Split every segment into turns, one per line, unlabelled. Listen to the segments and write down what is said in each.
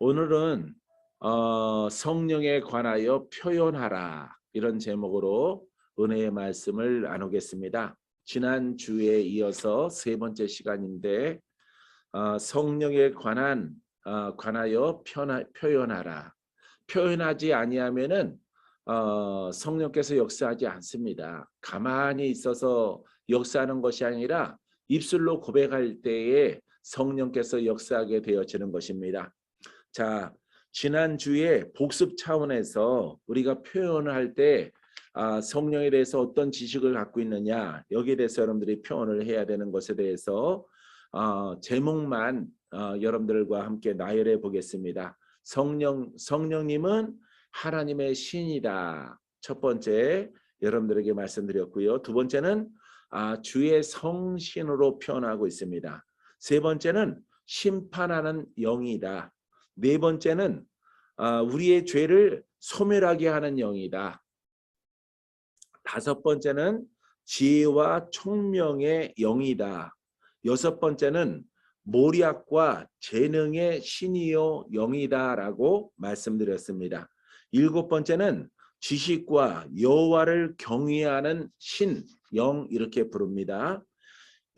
오늘은 어, 성령에 관하여 표현하라 이런 제목으로 은혜의 말씀을 나누겠습니다. 지난 주에 이어서 세 번째 시간인데 어, 성령에 관한 어, 관하여 표나, 표현하라. 표현하지 아니하면은 어, 성령께서 역사하지 않습니다. 가만히 있어서 역사하는 것이 아니라 입술로 고백할 때에 성령께서 역사하게 되어지는 것입니다. 자, 지난 주에 복습 차원에서 우리가 표현할 때 아, 성령에 대해서 어떤 지식을 갖고 있느냐 여기에 대해서 여러분들이 표현을 해야 되는 것에 대해서 어, 제목만 어, 여러분들과 함께 나열해 보겠습니다. 성령 성령님은 하나님의 신이다. 첫 번째 여러분들에게 말씀드렸고요. 두 번째는 아, 주의 성신으로 표현하고 있습니다. 세 번째는 심판하는 영이다. 네 번째는 아, 우리의 죄를 소멸하게 하는 영이다. 다섯 번째는 지혜와 총명의 영이다. 여섯 번째는 모략과 재능의 신이요 영이다라고 말씀드렸습니다. 일곱 번째는 지식과 여호와를 경외하는 신, 영 이렇게 부릅니다.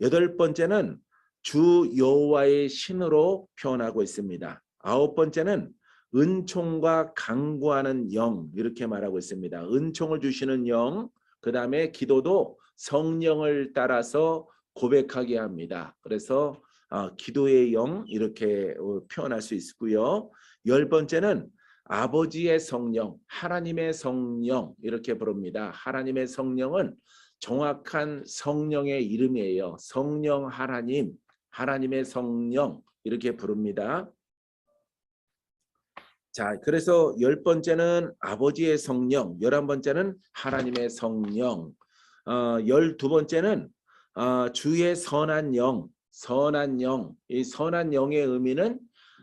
여덟 번째는 주 여호와의 신으로 표현하고 있습니다. 아홉 번째는 은총과 강구하는 영 이렇게 말하고 있습니다. 은총을 주시는 영, 그 다음에 기도도 성령을 따라서 고백하게 합니다. 그래서 어, 기도의 영 이렇게 어, 표현할 수 있고요. 열 번째는 아버지의 성령, 하나님의 성령 이렇게 부릅니다. 하나님의 성령은 정확한 성령의 이름이에요. 성령 하나님, 하나님의 성령 이렇게 부릅니다. 자, 그래서 열 번째는 아버지의 성령, 열한 번째는 하나님의 성령, 어, 열두 번째는 어, 주의 선한 영, 선한 영, 이 선한 영의 의미는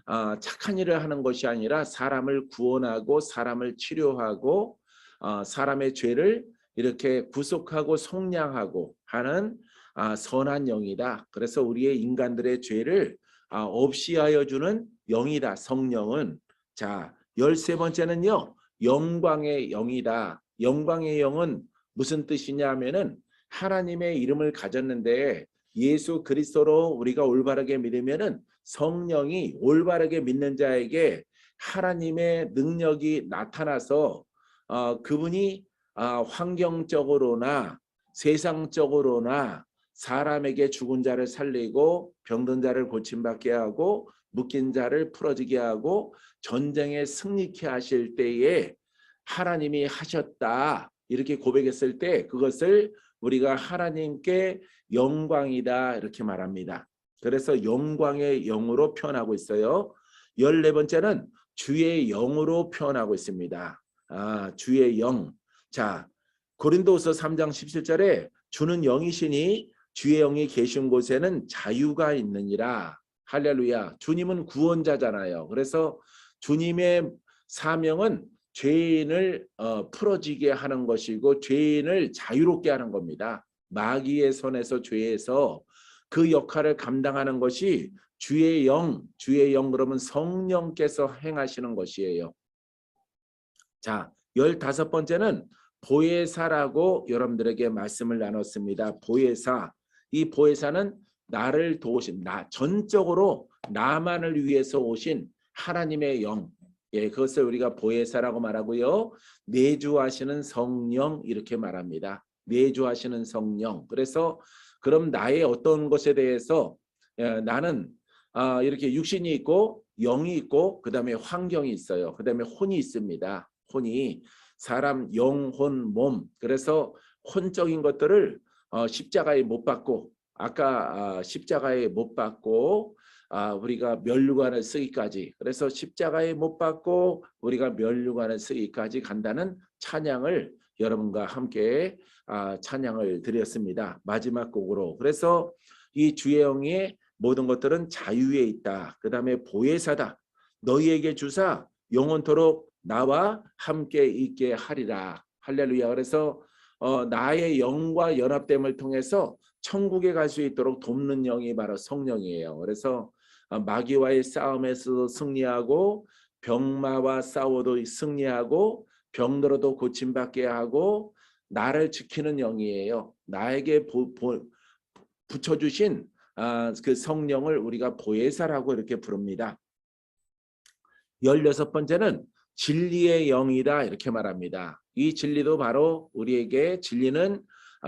어, 착한 일을 하는 것이 아니라 사람을 구원하고 사람을 치료하고 어, 사람의 죄를 이렇게 구속하고 속량하고 하는 아, 선한 영이다. 그래서 우리의 인간들의 죄를 아, 없이 하여 주는 영이다. 성령은 자, 열세 번째는요. 영광의 영이다. 영광의 영은 무슨 뜻이냐 하면은 하나님의 이름을 가졌는데 예수 그리스도로 우리가 올바르게 믿으면은 성령이 올바르게 믿는 자에게 하나님의 능력이 나타나서 어, 그분이 어, 환경적으로나 세상적으로나 사람에게 죽은 자를 살리고 병든 자를 고침받게 하고 묶인 자를 풀어지게 하고 전쟁에 승리케 하실 때에 하나님이 하셨다 이렇게 고백했을 때 그것을 우리가 하나님께 영광이다 이렇게 말합니다. 그래서 영광의 영으로 표현하고 있어요. 열네 번째는 주의 영으로 표현하고 있습니다. 아, 주의 영. 자, 고린도서 3장 17절에 주는 영이시니 주의 영이 계신 곳에는 자유가 있느니라. 할렐루야. 주님은 구원자잖아요. 그래서 주님의 사명은 죄인을 어, 풀어지게 하는 것이고 죄인을 자유롭게 하는 겁니다. 마귀의 손에서 죄에서 그 역할을 감당하는 것이 주의 영, 주의 영 그러면 성령께서 행하시는 것이에요. 자, 열다섯 번째는 보혜사라고 여러분들에게 말씀을 나눴습니다. 보혜사. 이 보혜사는 나를 도우신 나 전적으로 나만을 위해서 오신 하나님의 영. 예, 그것을 우리가 보혜사라고 말하고요. 내주하시는 성령 이렇게 말합니다. 내주하시는 성령. 그래서 그럼 나의 어떤 것에 대해서 예, 나는 아, 이렇게 육신이 있고 영이 있고 그 다음에 환경이 있어요. 그 다음에 혼이 있습니다. 혼이 사람 영혼 몸. 그래서 혼적인 것들을 어, 십자가에 못 박고 아까 아, 십자가에 못 박고 아, 우리가 면류관을 쓰기까지 그래서 십자가에 못 박고 우리가 면류관을 쓰기까지 간다는 찬양을 여러분과 함께 아, 찬양을 드렸습니다. 마지막 곡으로 그래서 이 주의 영의 모든 것들은 자유에 있다. 그 다음에 보혜사다. 너희에게 주사 영원토록 나와 함께 있게 하리라. 할렐루야. 그래서 어, 나의 영과 연합됨을 통해서 천국에 갈 수 있도록 돕는 영이 바로 성령이에요. 그래서 어, 마귀와의 싸움에서도 승리하고 병마와 싸워도 승리하고 병들어도 고침받게 하고 나를 지키는 영이에요. 나에게 보, 보, 붙여주신 아, 그 성령을 우리가 보혜사라고 이렇게 부릅니다. 열여섯 번째는 진리의 영이다 이렇게 말합니다. 이 진리도 바로 우리에게 진리는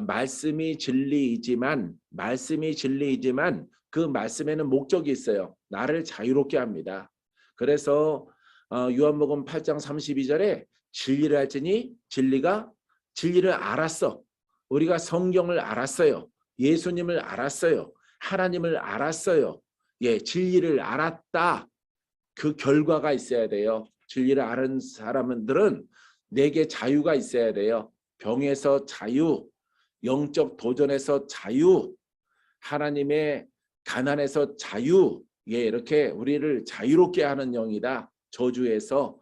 말씀이 진리이지만 말씀이 진리이지만 그 말씀에는 목적이 있어요. 나를 자유롭게 합니다. 그래서 어, 요한복음 8장 32절에 진리를 알지니 진리가 진리를 알았어. 우리가 성경을 알았어요. 예수님을 알았어요. 하나님을 알았어요. 예, 진리를 알았다. 그 결과가 있어야 돼요. 진리를 아는 사람들은 내게 자유가 있어야 돼요. 병에서 자유, 영적 도전에서 자유, 하나님의 가난에서 자유, 예, 이렇게 우리를 자유롭게 하는 영이다. 저주에서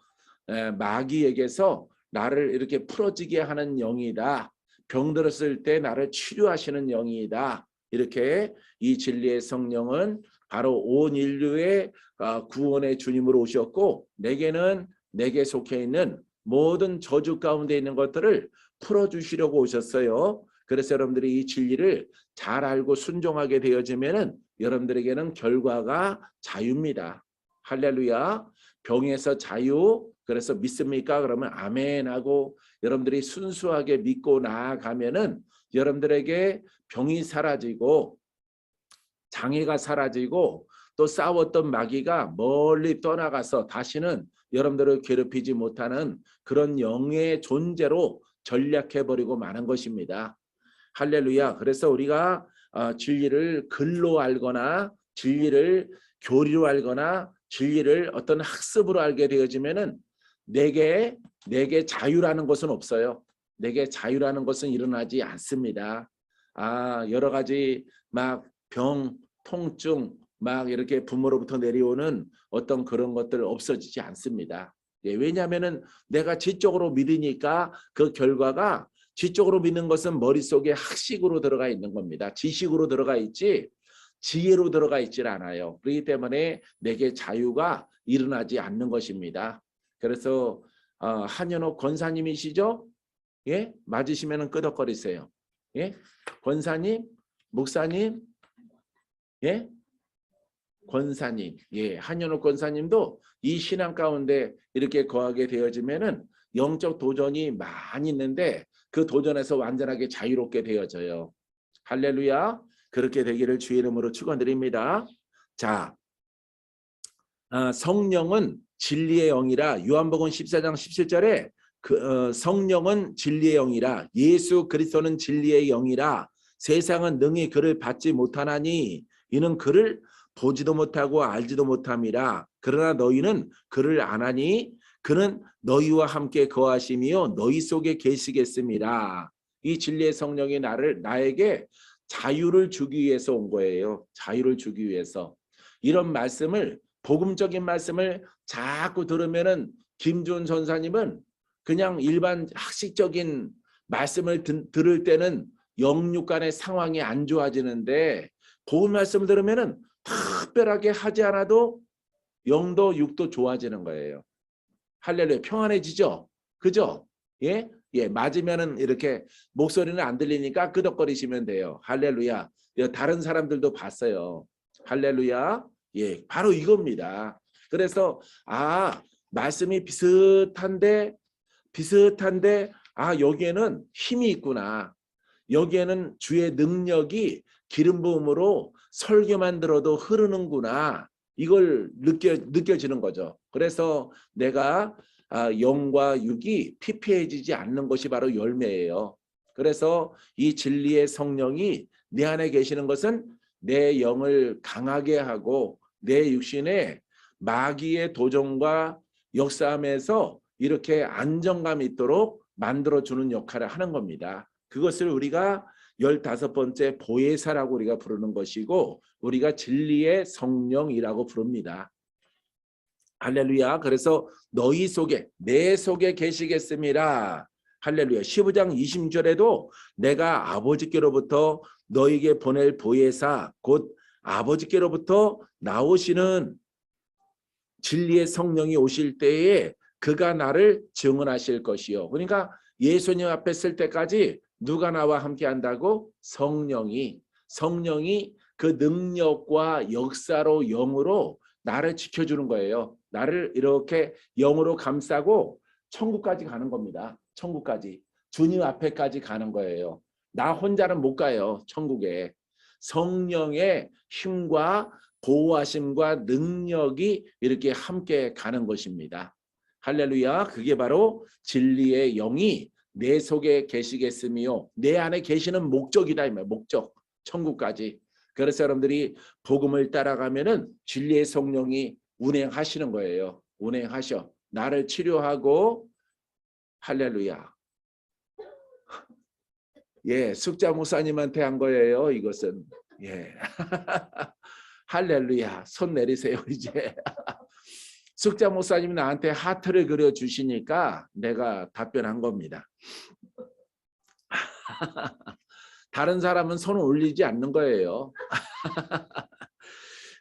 에, 마귀에게서 나를 이렇게 풀어지게 하는 영이다. 병들었을 때 나를 치료하시는 영이다. 이렇게 이 진리의 성령은 바로 온 인류의 아, 구원의 주님으로 오셨고 내게는 내게 속해 있는 모든 저주 가운데 있는 것들을 풀어주시려고 오셨어요. 그래서 여러분들이 이 진리를 잘 알고 순종하게 되어지면은 여러분들에게는 결과가 자유입니다. 할렐루야. 병에서 자유. 그래서 믿습니까? 그러면 아멘 하고 여러분들이 순수하게 믿고 나아가면은 여러분들에게 병이 사라지고 장애가 사라지고 또 싸웠던 마귀가 멀리 떠나가서 다시는 여러분들을 괴롭히지 못하는 그런 영의 존재로 전략해 버리고 마는 것입니다. 할렐루야. 그래서 우리가 어, 진리를 글로 알거나 진리를 교리로 알거나 진리를 어떤 학습으로 알게 되어지면은 내게 내게 자유라는 것은 없어요. 내게 자유라는 것은 일어나지 않습니다. 아 여러 가지 막 병, 통증 막 이렇게 부모로부터 내려오는 어떤 그런 것들 없어지지 않습니다. 예, 왜냐하면은 내가 지적으로 믿으니까 그 결과가 지적으로 믿는 것은 머릿속에 학식으로 들어가 있는 겁니다. 지식으로 들어가 있지 지혜로 들어가 있질 않아요. 그렇기 때문에 내게 자유가 일어나지 않는 것입니다. 그래서 어, 한현옥 권사님이시죠? 예? 맞으시면은 끄덕거리세요. 예? 권사님, 목사님, 예? 권사님, 예, 한현옥 권사님도 이 신앙 가운데 이렇게 거하게 되어지면은 영적 도전이 많이 있는데 그 도전에서 완전하게 자유롭게 되어져요. 할렐루야. 그렇게 되기를 주의 이름으로 축원드립니다. 자, 아, 성령은 진리의 영이라 요한복음 14장 17절에 그 어, 성령은 진리의 영이라 예수 그리스도는 진리의 영이라 세상은 능히 그를 받지 못하나니 이는 그를 보지도 못하고 알지도 못함이라 그러나 너희는 그를 아나니 그는 너희와 함께 거하시며 너희 속에 계시겠습니다. 이 진리의 성령이 나를 나에게 자유를 주기 위해서 온 거예요. 자유를 주기 위해서. 이런 말씀을 복음적인 말씀을 자꾸 들으면은 김준 전사님은 그냥 일반 학식적인 말씀을 드, 들을 때는 영육 간의 상황이 안 좋아지는데 복음 말씀을 들으면은 특별하게 하지 않아도 영도 육도 좋아지는 거예요. 할렐루야 평안해지죠. 그죠? 예? 예, 맞으면은 이렇게 목소리는 안 들리니까 끄덕거리시면 돼요. 할렐루야. 다른 사람들도 봤어요. 할렐루야. 예, 바로 이겁니다. 그래서 아, 말씀이 비슷한데 비슷한데 아, 여기에는 힘이 있구나. 여기에는 주의 능력이 기름 부음으로 설교만 들어도 흐르는구나. 이걸 느껴 느껴지는 거죠. 그래서 내가 아, 영과 육이 피폐해지지 않는 것이 바로 열매예요. 그래서 이 진리의 성령이 내 안에 계시는 것은 내 영을 강하게 하고 내 육신에 마귀의 도전과 역사함에서 이렇게 안정감 있도록 만들어주는 역할을 하는 겁니다. 그것을 우리가 열다섯 번째 보혜사라고 우리가 부르는 것이고 우리가 진리의 성령이라고 부릅니다. 할렐루야. 그래서 너희 속에 내 속에 계시겠습니다. 할렐루야. 15장 20절에도 내가 아버지께로부터 너에게 보낼 보혜사 곧 아버지께로부터 나오시는 진리의 성령이 오실 때에 그가 나를 증언하실 것이요. 그러니까 예수님 앞에 쓸 때까지 누가 나와 함께 한다고 성령이 성령이 그 능력과 역사로 영으로 나를 지켜주는 거예요. 나를 이렇게 영으로 감싸고 천국까지 가는 겁니다. 천국까지 주님 앞에까지 가는 거예요. 나 혼자는 못 가요. 천국에 성령의 힘과 보호하심과 능력이 이렇게 함께 가는 것입니다. 할렐루야. 그게 바로 진리의 영이 내 속에 계시겠으며 내 안에 계시는 목적이다. 목적. 천국까지. 그래서 여러분들이 복음을 따라가면은 진리의 성령이 운행하시는 거예요. 운행하셔. 나를 치료하고 할렐루야. 예, 숙자 목사님한테 한 거예요. 이것은 예, 할렐루야. 손 내리세요 이제. 숙자 목사님이 나한테 하트를 그려 주시니까 내가 답변한 겁니다. 다른 사람은 손을 올리지 않는 거예요.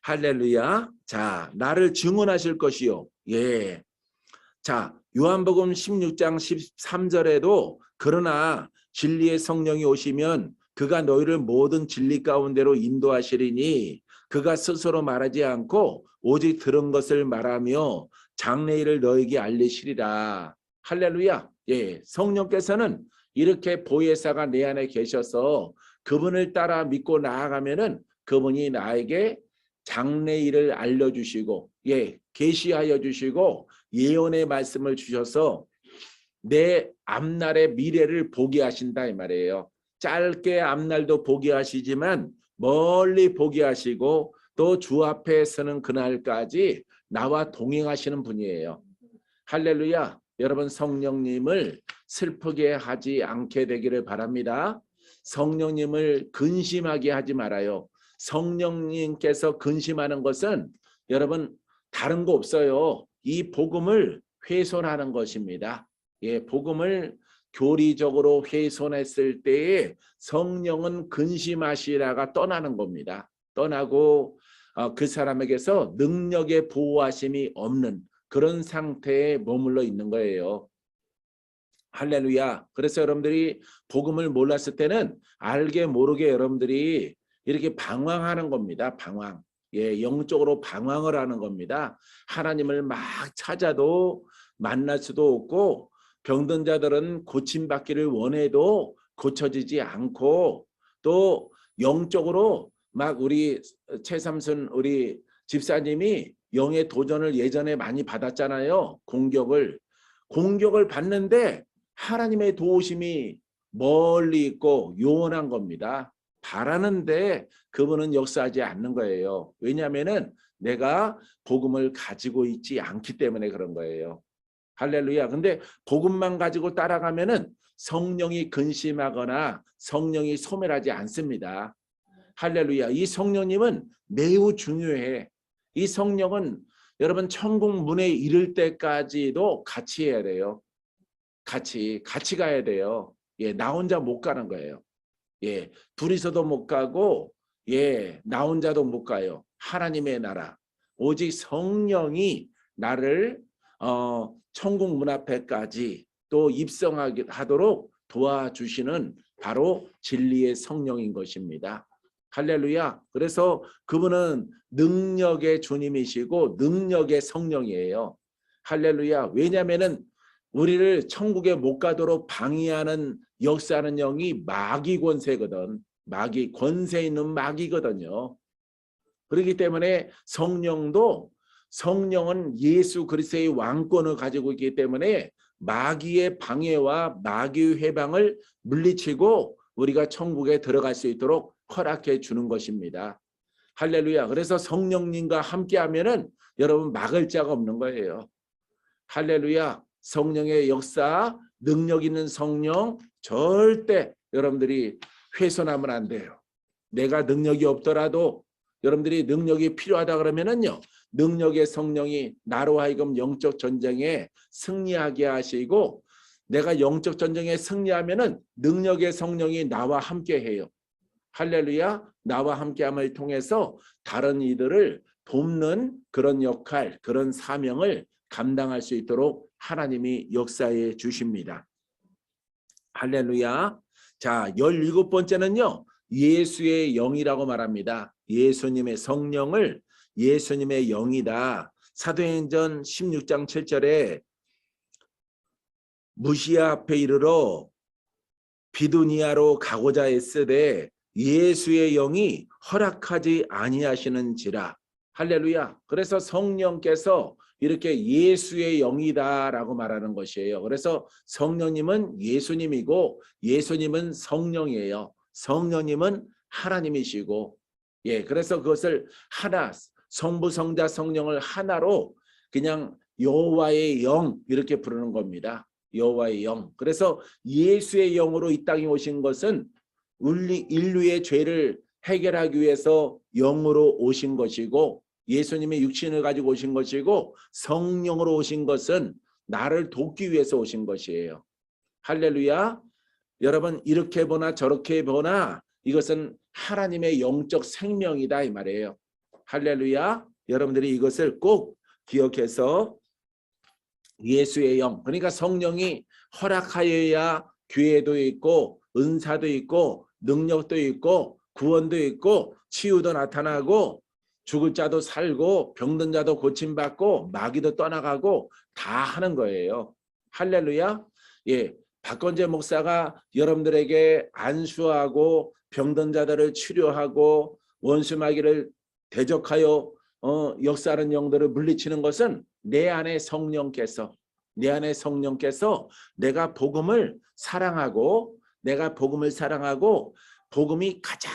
할렐루야. 자, 나를 증언하실 것이요. 예. 자, 요한복음 16장 13절에도 그러나 진리의 성령이 오시면 그가 너희를 모든 진리 가운데로 인도하시리니 그가 스스로 말하지 않고 오직 들은 것을 말하며 장래일을 너에게 알리시리라. 할렐루야. 예. 성령께서는 이렇게 보혜사가 내 안에 계셔서 그분을 따라 믿고 나아가면은 그분이 나에게 장래일을 알려주시고 예 계시하여 주시고 예언의 말씀을 주셔서 내 앞날의 미래를 보게 하신다 이 말이에요. 짧게 앞날도 보게 하시지만 멀리 보게 하시고 또 주 앞에 서는 그날까지 나와 동행하시는 분이에요. 할렐루야. 여러분 성령님을 슬프게 하지 않게 되기를 바랍니다. 성령님을 근심하게 하지 말아요. 성령님께서 근심하는 것은 여러분 다른 거 없어요. 이 복음을 훼손하는 것입니다. 예, 복음을 교리적으로 훼손했을 때에 성령은 근심하시라가 떠나는 겁니다. 떠나고 어, 그 사람에게서 능력의 보호하심이 없는 그런 상태에 머물러 있는 거예요. 할렐루야. 그래서 여러분들이 복음을 몰랐을 때는 알게 모르게 여러분들이 이렇게 방황하는 겁니다. 방황. 예, 영적으로 방황을 하는 겁니다. 하나님을 막 찾아도 만날 수도 없고 병든 자들은 고침 받기를 원해도 고쳐지지 않고 또 영적으로 막 우리 최삼순 우리 집사님이 영의 도전을 예전에 많이 받았잖아요. 공격을 공격을 받는데 하나님의 도우심이 멀리 있고 요원한 겁니다. 바라는데 그분은 역사하지 않는 거예요. 왜냐하면은 내가 복음을 가지고 있지 않기 때문에 그런 거예요. 할렐루야. 근데 복음만 가지고 따라가면 은 성령이 근심하거나 성령이 소멸하지 않습니다. 할렐루야. 이 성령님은 매우 중요해. 이 성령은 여러분 천국 문에 이를 때까지도 같이 해야 돼요. 같이 같이 가야 돼요. 예, 나 혼자 못 가는 거예요. 예, 둘이서도 못 가고 예, 나 혼자도 못 가요. 하나님의 나라. 오직 성령이 나를 어 천국 문 앞에까지 또 입성하게 하도록 도와주시는 바로 진리의 성령인 것입니다. 할렐루야. 그래서 그분은 능력의 주님이시고 능력의 성령이에요. 할렐루야. 왜냐하면은 우리를 천국에 못 가도록 방해하는 역사하는 영이 마귀 권세거든. 마귀 권세 있는 마귀거든요. 그렇기 때문에 성령도 성령은 예수 그리스도의 왕권을 가지고 있기 때문에 마귀의 방해와 마귀의 회방을 물리치고 우리가 천국에 들어갈 수 있도록 허락해 주는 것입니다. 할렐루야. 그래서 성령님과 함께 하면은 여러분 막을 자가 없는 거예요. 할렐루야. 성령의 역사, 능력 있는 성령 절대 여러분들이 훼손하면 안 돼요. 내가 능력이 없더라도 여러분들이 능력이 필요하다 그러면은요. 능력의 성령이 나로 하여금 영적 전쟁에 승리하게 하시고 내가 영적 전쟁에 승리하면은 능력의 성령이 나와 함께 해요. 할렐루야. 나와 함께함을 통해서 다른 이들을 돕는 그런 역할, 그런 사명을 감당할 수 있도록 하나님이 역사해 주십니다. 할렐루야. 자, 17번째는요. 예수의 영이라고 말합니다. 예수님의 성령을 예수님의 영이다. 사도행전 16장 7절에 무시아 앞에 이르러 비두니아로 가고자 했으되 예수의 영이 허락하지 아니하시는지라. 할렐루야. 그래서 성령께서 이렇게 예수의 영이다라고 말하는 것이에요. 그래서 성령님은 예수님이고 예수님은 성령이에요. 성령님은 하나님이시고 예, 그래서 그것을 하나 성부 성자 성령을 하나로 그냥 여호와의 영 이렇게 부르는 겁니다. 여호와의 영. 그래서 예수의 영으로 이 땅에 오신 것은 인류- 인류의 죄를 해결하기 위해서 영으로 오신 것이고 예수님의 육신을 가지고 오신 것이고 성령으로 오신 것은 나를 돕기 위해서 오신 것이에요. 할렐루야. 여러분 이렇게 보나 저렇게 보나 이것은 하나님의 영적 생명이다 이 말이에요. 할렐루야. 여러분들이 이것을 꼭 기억해서 예수의 영 그러니까 성령이 허락하여야 기회도 있고 은사도 있고 능력도 있고 구원도 있고 치유도 나타나고 죽을 자도 살고 병든 자도 고침받고 마귀도 떠나가고 다 하는 거예요. 할렐루야. 예. 박건재 목사가 여러분들에게 안수하고 병든 자들을 치료하고 원수 마귀를 대적하여 어, 역사하는 영들을 물리치는 것은 내 안에 성령께서 내 안에 성령께서 내가 복음을 사랑하고 내가 복음을 사랑하고 복음이 가장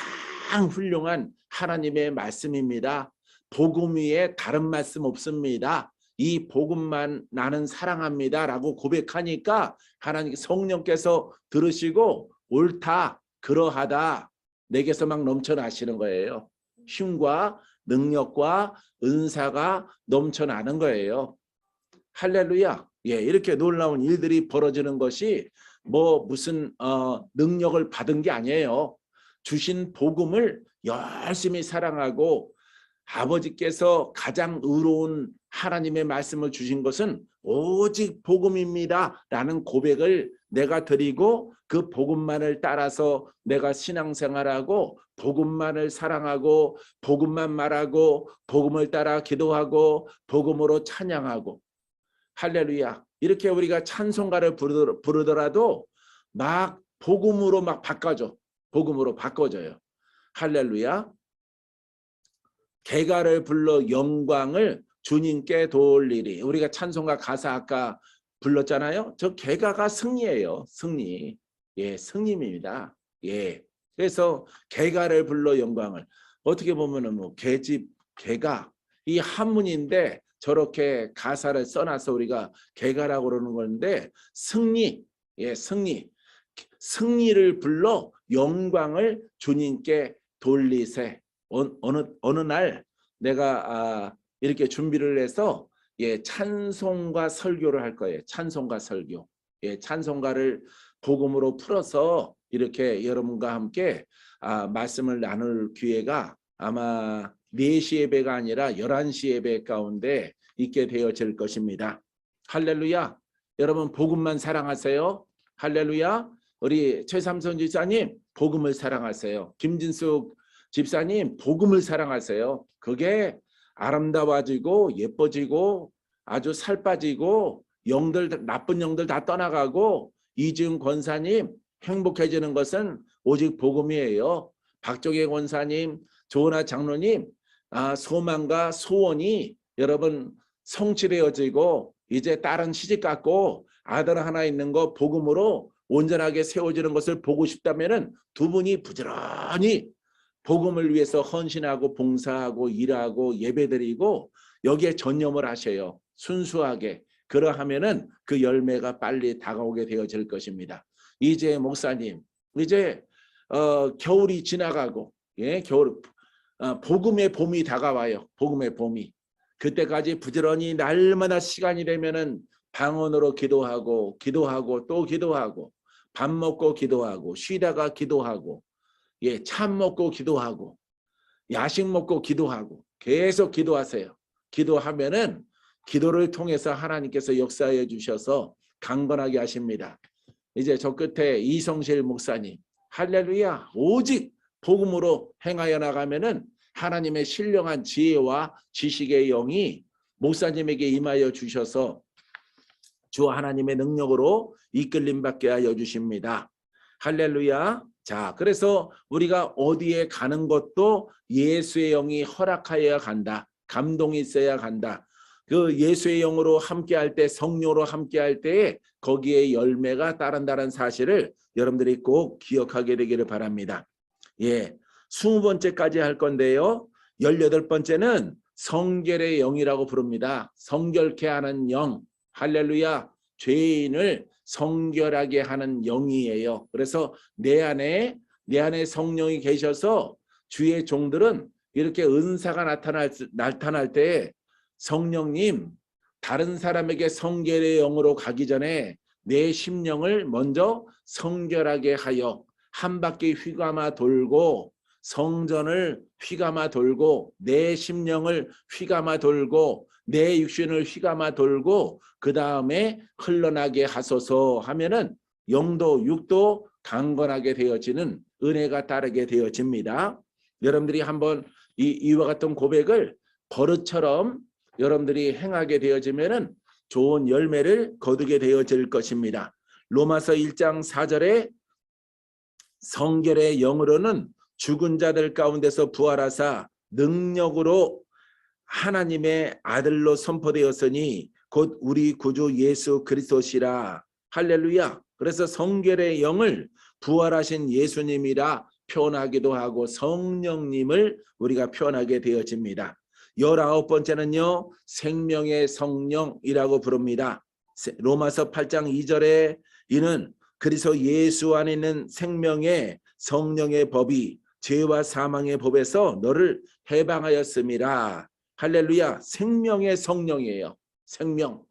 훌륭한 하나님의 말씀입니다. 복음 위에 다른 말씀 없습니다. 이 복음만 나는 사랑합니다 라고 고백하니까 하나님 성령께서 들으시고 옳다 그러하다 내게서 막 넘쳐나시는 거예요. 힘과 능력과 은사가 넘쳐나는 거예요. 할렐루야. 예, 이렇게 놀라운 일들이 벌어지는 것이 뭐 무슨 어, 능력을 받은 게 아니에요. 주신 복음을 열심히 사랑하고 아버지께서 가장 의로운 하나님의 말씀을 주신 것은 오직 복음입니다 라는 고백을 내가 드리고 그 복음만을 따라서 내가 신앙생활하고 복음만을 사랑하고 복음만 말하고 복음을 따라 기도하고 복음으로 찬양하고 할렐루야 이렇게 우리가 찬송가를 부르더- 부르더라도 막 복음으로 막 바꿔줘. 복음으로 바꿔줘요. 할렐루야. 개가를 불러 영광을 주님께 돌리리. 우리가 찬송가 가사 아까 불렀잖아요. 저 개가가 승리예요. 승리. 예 승리입니다. 예. 그래서 개가를 불러 영광을. 어떻게 보면은 뭐 개집 개가 이 한문인데 저렇게 가사를 써놔서 우리가 개가라고 그러는 건데 승리 예 승리. 승리를 불러 영광을 주님께 돌리세. 어, 어느 어느 날 내가 아, 이렇게 준비를 해서 예 찬송과 설교를 할 거예요. 찬송과 설교. 예 찬송가를 복음으로 풀어서 이렇게 여러분과 함께 아, 말씀을 나눌 기회가 아마 4시 예배가 아니라 11시 예배 가운데 있게 되어질 것입니다. 할렐루야. 여러분 복음만 사랑하세요. 할렐루야. 우리 최삼선 집사님 복음을 사랑하세요. 김진숙 집사님 복음을 사랑하세요. 그게 아름다워지고 예뻐지고 아주 살 빠지고 영들 나쁜 영들 다 떠나가고 이지훈 권사님 행복해지는 것은 오직 복음이에요. 박종혜 권사님, 조은아 장로님, 아, 소망과 소원이 여러분 성취되어지고 이제 딸은 시집 갔고 아들 하나 있는 거 복음으로 온전하게 세워지는 것을 보고 싶다면은 두 분이 부지런히 복음을 위해서 헌신하고 봉사하고 일하고 예배드리고 여기에 전념을 하셔요. 순수하게. 그러하면은 그 열매가 빨리 다가오게 되어질 것입니다. 이제 목사님, 이제 어, 겨울이 지나가고 예, 겨울 어, 복음의 봄이 다가와요. 복음의 봄이. 그때까지 부지런히 날마다 시간이 되면은 방언으로 기도하고 기도하고 또 기도하고 밥 먹고 기도하고 쉬다가 기도하고 예, 참 먹고 기도하고 야식 먹고 기도하고 계속 기도하세요. 기도하면은 기도를 통해서 하나님께서 역사해 주셔서 강건하게 하십니다. 이제 저 끝에 이성실 목사님 할렐루야 오직 복음으로 행하여 나가면은 하나님의 신령한 지혜와 지식의 영이 목사님에게 임하여 주셔서 주 하나님의 능력으로 이끌림 받게 하여 주십니다. 할렐루야. 자, 그래서 우리가 어디에 가는 것도 예수의 영이 허락하여야 간다. 감동이 있어야 간다. 그 예수의 영으로 함께 할 때, 성령으로 함께 할 때에 거기에 열매가 따른다는 사실을 여러분들이 꼭 기억하게 되기를 바랍니다. 예. 스무 번째까지 할 건데요. 열여덟 번째는 성결의 영이라고 부릅니다. 성결케 하는 영. 할렐루야. 죄인을 성결하게 하는 영이에요. 그래서 내 안에 내 안에 성령이 계셔서 주의 종들은 이렇게 은사가 나타날 나타날 때 성령님 다른 사람에게 성결의 영으로 가기 전에 내 심령을 먼저 성결하게 하여 한 바퀴 휘감아 돌고 성전을 휘감아 돌고 내 심령을 휘감아 돌고 내 육신을 휘감아 돌고 그 다음에 흘러나게 하소서 하면은 영도 육도 강건하게 되어지는 은혜가 따르게 되어집니다. 여러분들이 한번 이, 이와 같은 고백을 버릇처럼 여러분들이 행하게 되어지면은 좋은 열매를 거두게 되어질 것입니다. 로마서 1장 4절에 성결의 영으로는 죽은 자들 가운데서 부활하사 능력으로 하나님의 아들로 선포되었으니 곧 우리 구주 예수 그리스도시라. 할렐루야. 그래서 성결의 영을 부활하신 예수님이라 표현하기도 하고 성령님을 우리가 표현하게 되어집니다. 열아홉 번째는요 생명의 성령이라고 부릅니다. 로마서 8장 2절에 이는 그리스도 예수 안에 있는 생명의 성령의 법이 죄와 사망의 법에서 너를 해방하였음이라 할렐루야. 생명의 성령이에요. 생명.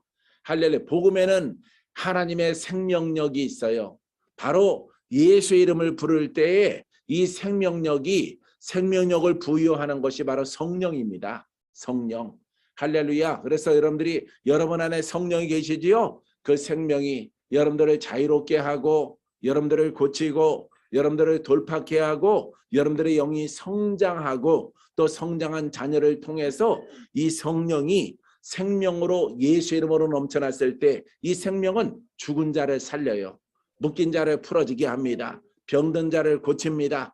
할렐루야. 복음에는 하나님의 생명력이 있어요. 바로 예수의 이름을 부를 때에 이 생명력이 생명력을 부여하는 것이 바로 성령입니다. 성령. 할렐루야. 그래서 여러분들이 여러분 안에 성령이 계시지요? 그 생명이 여러분들을 자유롭게 하고 여러분들을 고치고 여러분들을 돌파케 하고 여러분들의 영이 성장하고 또 성장한 자녀를 통해서 이 성령이 생명으로 예수 이름으로 넘쳐났을 때 이 생명은 죽은 자를 살려요. 묶인 자를 풀어지게 합니다. 병든 자를 고칩니다.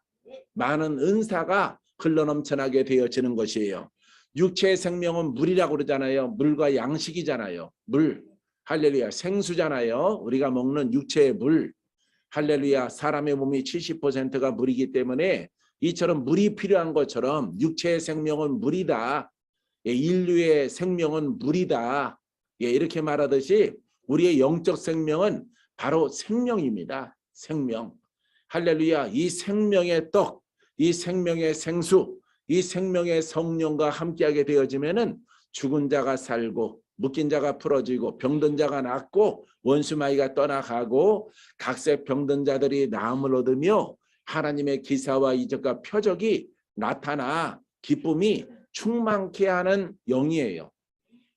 많은 은사가 흘러넘쳐나게 되어지는 것이에요. 육체의 생명은 물이라고 그러잖아요. 물과 양식이잖아요. 물. 할렐루야. 생수잖아요. 우리가 먹는 육체의 물. 할렐루야. 사람의 몸이 70%가 물이기 때문에 이처럼 물이 필요한 것처럼 육체의 생명은 물이다. 예, 인류의 생명은 물이다. 예, 이렇게 말하듯이 우리의 영적 생명은 바로 생명입니다. 생명. 할렐루야. 이 생명의 떡, 이 생명의 생수, 이 생명의 성령과 함께하게 되어지면 은 죽은 자가 살고 묶인 자가 풀어지고 병든 자가 낫고 원수마이가 떠나가고 각색 병든 자들이 나음을 얻으며 하나님의 기사와 이적과 표적이 나타나 기쁨이 충만케 하는 영이에요.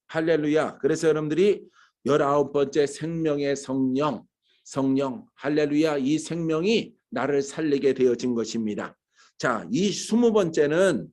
할렐루야. 그래서 여러분들이 열아홉 번째 생명의 성령, 성령, 할렐루야. 이 생명이 나를 살리게 되어진 것입니다. 자, 이 스무 번째는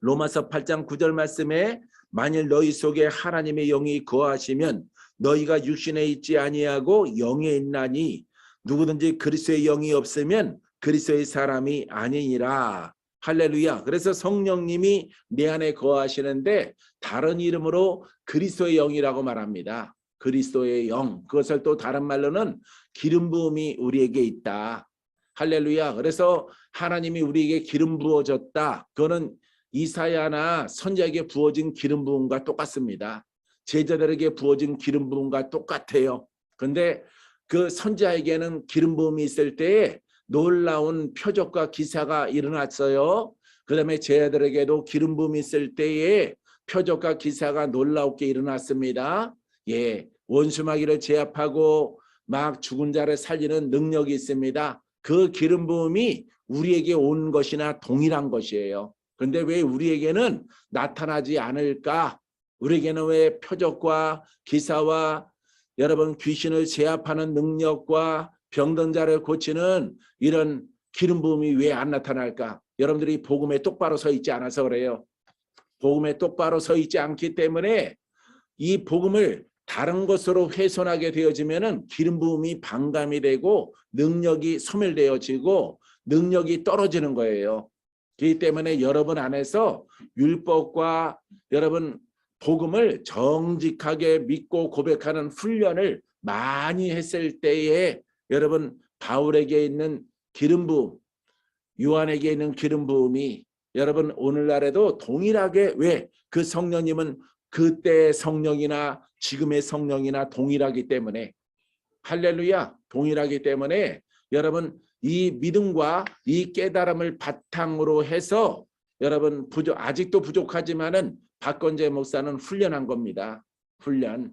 로마서 8장 9절 말씀에 만일 너희 속에 하나님의 영이 거하시면 너희가 육신에 있지 아니하고 영에 있나니 누구든지 그리스도의 영이 없으면 그리스도의 사람이 아니니라. 할렐루야. 그래서 성령님이 내 안에 거하시는데 다른 이름으로 그리스도의 영이라고 말합니다. 그리스도의 영. 그것을 또 다른 말로는 기름 부음이 우리에게 있다. 할렐루야. 그래서 하나님이 우리에게 기름 부어졌다. 그거는 이사야나 선지에게 부어진 기름 부음과 똑같습니다. 제자들에게 부어진 기름 부음과 똑같아요. 근데 그 선지자에게는 기름 부음이 있을 때에 놀라운 표적과 기사가 일어났어요. 그 다음에 제자들에게도 기름 부음이 있을 때에 표적과 기사가 놀라우게 일어났습니다. 예, 원수마귀를 제압하고 막 죽은 자를 살리는 능력이 있습니다. 그 기름 부음이 우리에게 온 것이나 동일한 것이에요. 그런데 왜 우리에게는 나타나지 않을까? 우리에게는 왜 표적과 기사와 여러분 귀신을 제압하는 능력과 병든 자를 고치는 이런 기름 부음이 왜 안 나타날까? 여러분들이 복음에 똑바로 서 있지 않아서 그래요. 복음에 똑바로 서 있지 않기 때문에 이 복음을 다른 것으로 훼손하게 되어지면은 기름 부음이 반감이 되고 능력이 소멸되어지고 능력이 떨어지는 거예요. 그렇기 때문에 여러분 안에서 율법과 여러분 복음을 정직하게 믿고 고백하는 훈련을 많이 했을 때에 여러분 바울에게 있는 기름 부음, 요한에게 있는 기름 부음이 여러분 오늘날에도 동일하게 왜 그 성령님은 그때의 성령이나 지금의 성령이나 동일하기 때문에 할렐루야 동일하기 때문에 여러분 이 믿음과 이 깨달음을 바탕으로 해서 여러분 부족 아직도 부족하지만은 박건재 목사는 훈련한 겁니다. 훈련.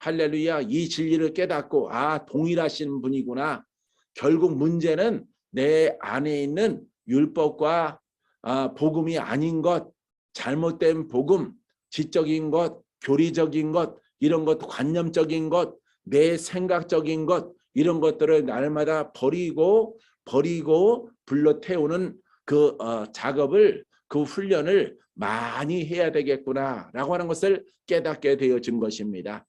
할렐루야 이 진리를 깨닫고 아 동일하신 분이구나. 결국 문제는 내 안에 있는 율법과 아, 복음이 아닌 것, 잘못된 복음, 지적인 것, 교리적인 것, 이런 것, 관념적인 것, 내 생각적인 것, 이런 것들을 날마다 버리고 버리고 불러 태우는 그 어, 작업을 그 훈련을 많이 해야 되겠구나라고 하는 것을 깨닫게 되어진 것입니다.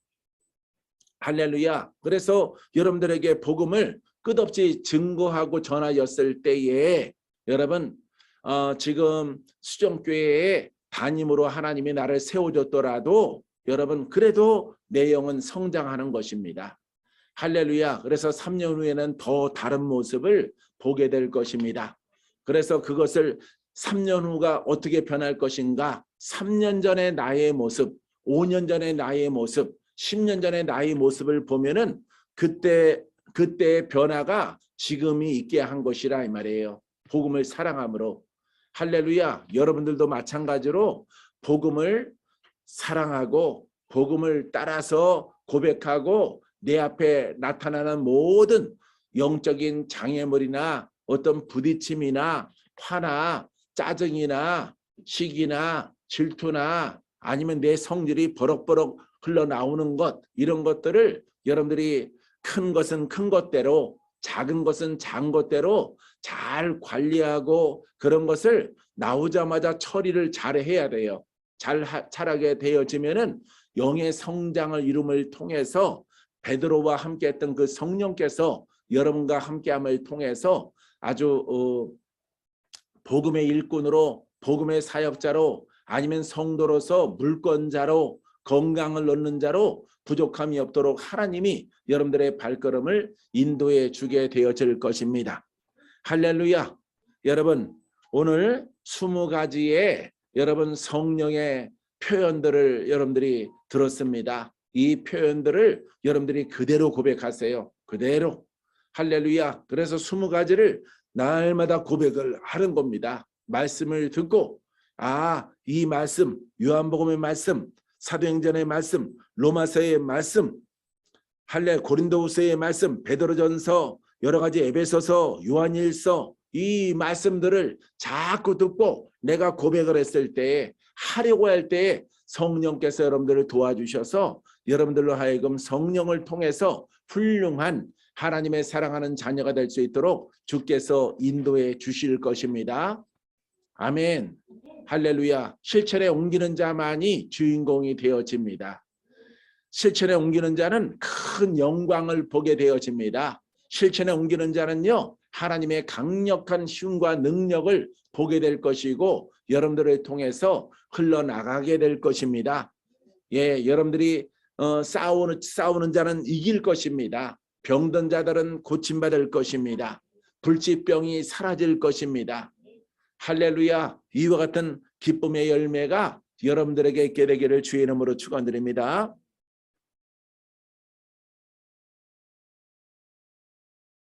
할렐루야. 그래서 여러분들에게 복음을 끝없이 증거하고 전하였을 때에 여러분 어, 지금 수정교회에 담임으로 하나님이 나를 세워줬더라도 여러분 그래도 내 영은 성장하는 것입니다. 할렐루야. 그래서 3년 후에는 더 다른 모습을 보게 될 것입니다. 그래서 그것을 3년 후가 어떻게 변할 것인가? 3년 전의 나의 모습, 5년 전의 나의 모습, 10년 전의 나의 모습을 보면은 그때 그때의 변화가 지금이 있게 한 것이라 이 말이에요. 복음을 사랑함으로 할렐루야. 여러분들도 마찬가지로 복음을 사랑하고 복음을 따라서 고백하고 내 앞에 나타나는 모든 영적인 장애물이나 어떤 부딪힘이나 화나 짜증이나 시기나 질투나 아니면 내 성질이 버럭버럭 흘러나오는 것 이런 것들을 여러분들이 큰 것은 큰 것대로 작은 것은 작은 것대로 잘 관리하고 그런 것을 나오자마자 처리를 잘 해야 돼요. 잘 하- 잘하게 되어지면은 영의 성장을 이룸을 통해서 베드로와 함께했던 그 성령께서 여러분과 함께함을 통해서 아주 어, 복음의 일꾼으로 복음의 사역자로 아니면 성도로서 물권자로 건강을 얻는 자로 부족함이 없도록 하나님이 여러분들의 발걸음을 인도해 주게 되어질 것입니다. 할렐루야. 여러분 오늘 스무 가지의 여러분 성령의 표현들을 여러분들이 들었습니다. 이 표현들을 여러분들이 그대로 고백하세요. 그대로. 할렐루야. 그래서 스무 가지를 날마다 고백을 하는 겁니다. 말씀을 듣고 아, 이 말씀, 요한복음의 말씀, 사도행전의 말씀, 로마서의 말씀, 할레 고린도후서의 말씀, 베드로전서, 여러 가지 에베소서, 요한일서 이 말씀들을 자꾸 듣고 내가 고백을 했을 때에 하려고 할 때에 성령께서 여러분들을 도와주셔서 여러분들로 하여금 성령을 통해서 훌륭한 하나님의 사랑하는 자녀가 될 수 있도록 주께서 인도해 주실 것입니다. 아멘. 할렐루야. 실천에 옮기는 자만이 주인공이 되어집니다. 실천에 옮기는 자는 큰 영광을 보게 되어집니다. 실천에 옮기는 자는요. 하나님의 강력한 힘과 능력을 보게 될 것이고 여러분들을 통해서 흘러나가게 될 것입니다. 예, 여러분들이 어, 싸우는 싸우는 자는 이길 것입니다. 병든 자들은 고침받을 것입니다. 불치병이 사라질 것입니다. 할렐루야. 이와 같은 기쁨의 열매가 여러분들에게 있게 되기를 주의 이름으로 축원드립니다.